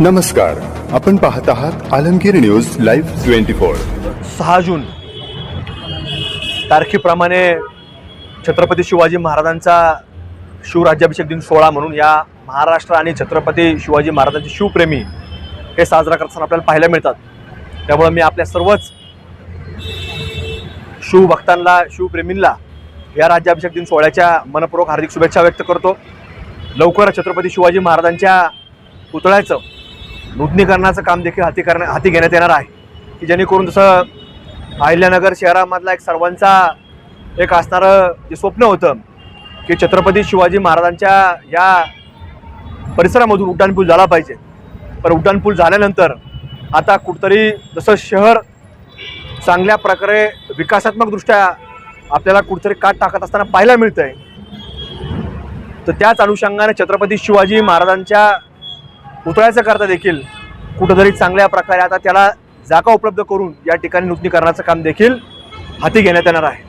नमस्कार आपण पाहत आहात Alamgir news live twenty four. सहा जून तारखेप्रमाणे छत्रपती शिवाजी महाराजांचा शिवराज्याभिषेक दिन सोहळा म्हणून या महाराष्ट्र आणि छत्रपती शिवाजी महाराजांचे शिवप्रेमी हे साजरा करताना आपल्याला पाहायला मिळतात. त्यामुळं मी आपल्या सर्वच शिवभक्तांना शिवप्रेमींना या राज्याभिषेक दिन सोहळ्याच्या मनपूर्वक हार्दिक शुभेच्छा व्यक्त करतो. लवकर छत्रपती शिवाजी महाराजांच्या पुतळ्याचं नूतनीकरणाचं काम देखील हाती करण्या हाती घेण्यात येणार आहे. की जेणेकरून जसं अहिल्यानगर शहरामधला एक सर्वांचा एक असणारं जे स्वप्न होतं की छत्रपती शिवाजी महाराजांच्या या परिसरामधून उड्डाणपूल झाला पाहिजे. पण उड्डाणपूल झाल्यानंतर आता कुठतरी जसं शहर चांगल्या प्रकारे विकासात्मकदृष्ट्या आपल्याला कुठतरी काट टाकत असताना पाहायला मिळतं आहे तर त्याच अनुषंगाने छत्रपती शिवाजी महाराजांच्या पुतळ्याचं करता देखील कुठंतरी चांगल्या प्रकारे आता त्याला जागा उपलब्ध करून या ठिकाणी नूतनीकरणाचं काम देखील हाती घेण्यात येणार आहे.